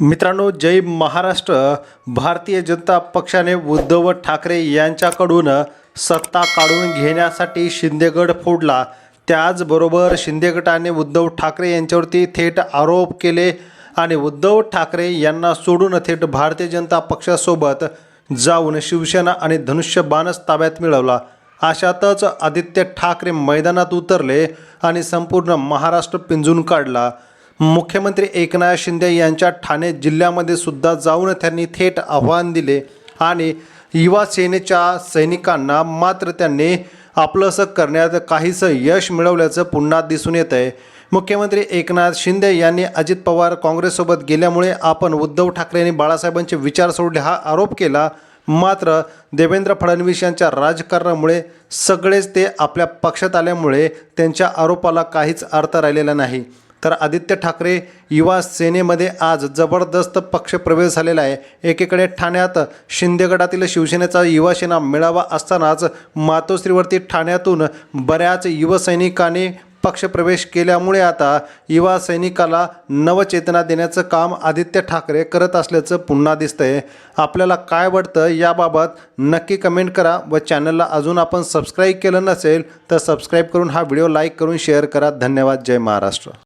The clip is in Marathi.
मित्रांनो जय महाराष्ट्र. भारतीय जनता पक्षाने उद्धव ठाकरे यांच्याकडून सत्ता काढून घेण्यासाठी शिंदेगड फोडला. त्याचबरोबर शिंदे गटाने उद्धव ठाकरे यांच्यावरती थेट आरोप केले आणि उद्धव ठाकरे यांना सोडून थेट भारतीय जनता पक्षासोबत जाऊन शिवसेना आणि धनुष्यबाणच ताब्यात मिळवला. अशातच आदित्य ठाकरे मैदानात उतरले आणि संपूर्ण महाराष्ट्र पिंजून काढला. मुख्यमंत्री एकनाथ शिंदे यांच्या ठाणे जिल्ह्यामध्ये सुद्धा जाऊन त्यांनी थेट आव्हान दिले आणि युवा सेनेच्या सैनिकांना मात्र त्यांनी आपलंसं करण्यात काहीसं यश मिळवल्याचं पुन्हा दिसून येत आहे मुख्यमंत्री एकनाथ शिंदे यांनी अजित पवार काँग्रेससोबत गेल्यामुळे आपण उद्धव ठाकरे यांनी बाळासाहेबांचे विचार सोडले हा आरोप केला. मात्र देवेंद्र फडणवीस यांच्या राजकारणामुळे सगळेच ते आपल्या पक्षात आल्यामुळे त्यांच्या आरोपाला काहीच अर्थ राहिलेला नाही. तर आदित्य ठाकरे युवा सेनेमध्ये आज जबरदस्त पक्षप्रवेश झालेला आहे. एकीकडे ठाण्यात शिंदेगडातील शिवसेनेचा युवा सेना मेळावा असतानाच मातोश्रीवरती ठाण्यातून बऱ्याच युवसैनिकांनी पक्षप्रवेश केल्यामुळे आता युवा सैनिकाला नवचेतना देण्याचं काम आदित्य ठाकरे करत असल्याचं पुन्हा दिसतंय. आपल्याला काय वाटतं याबाबत नक्की कमेंट करा व चॅनलला अजून आपण सबस्क्राईब केलं नसेल तर सबस्क्राईब करून हा व्हिडिओ लाईक करून शेअर करा. धन्यवाद. जय महाराष्ट्र.